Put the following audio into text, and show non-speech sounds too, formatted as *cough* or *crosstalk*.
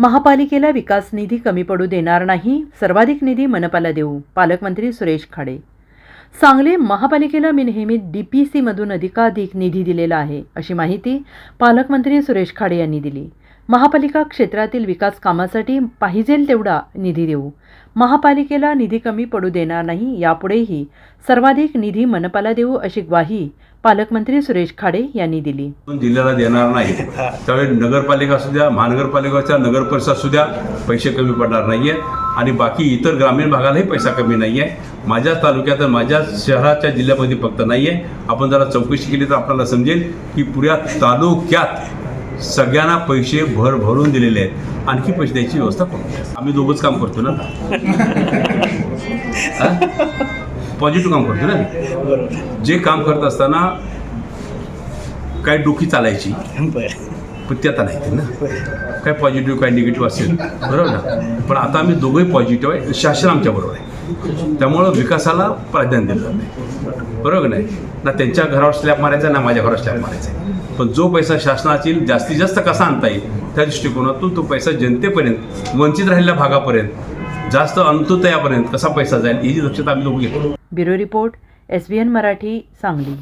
महापालिकेला विकास निधी कमी पडू देणार नाही सर्वाधिक निधी मनपाला देऊ पालकमंत्री सुरेश खाडे. सांगली महापालिकेला मी नेहमी डी पी सीमधून अधिकाधिक निधी दिलेला आहे अशी माहिती पालकमंत्री सुरेश खाडे यांनी दिली. महापालिका क्षेत्रातील विकास कामासाठी पाहिजेल तेवढा निधी देऊ. महापालिकेला निधी कमी पडू देणार नाही यापुढेही सर्वाधिक निधी मनपाला देऊ अशी ग्वाही पालकमंत्री सुरेश खाडे यांनी दिली. पण जिल्ह्याला देणार नाही. त्यावेळी नगरपालिका असू द्या महानगरपालिकाच्या नगर परिषद असू द्या पैसे कमी पडणार नाही आहे आणि बाकी इतर ग्रामीण भागालाही पैसा कमी नाही आहे माझ्या तालुक्यात आणि माझ्या शहराच्या जिल्ह्यामध्ये फक्त नाही आहे आपण जरा चौकशी केली तर आपल्याला समजेल की पुऱ्या तालुक्यात सगळ्यांना पैसे भर भरून दिलेले आहेत. आणखी पैसे द्यायची व्यवस्था करू आम्ही दोघंच काम करतो ना. *laughs* पॉझिटिव्ह काम करतो ना? जे काम करत असताना काय डोकी चालायची. पण ते आता नाही ते ना काय पॉझिटिव्ह काय निगेटिव्ह असेल बरोबर ना? पण आता आम्ही दोघंही पॉझिटिव्ह आहे शासन आमच्याबरोबर आहे. त्यामुळं विकासाला प्राधान्य दिलं नाही बरोबर नाही? ना त्यांच्या घरावर स्लॅब मारायचा ना माझ्या घरावर स्लॅब मारायचा आहे. पण जो पैसा शासनाची जास्तीत जास्त कसा आणता येईल त्या दृष्टिकोनातून तो पैसा जनतेपर्यंत वंचित राहिलेल्या भागापर्यंत जास्त अंतोदयापर्यंत कसा पैसा जाईल? याची दक्षता आम्ही घेतो bureau report S B N Marathi Sangli.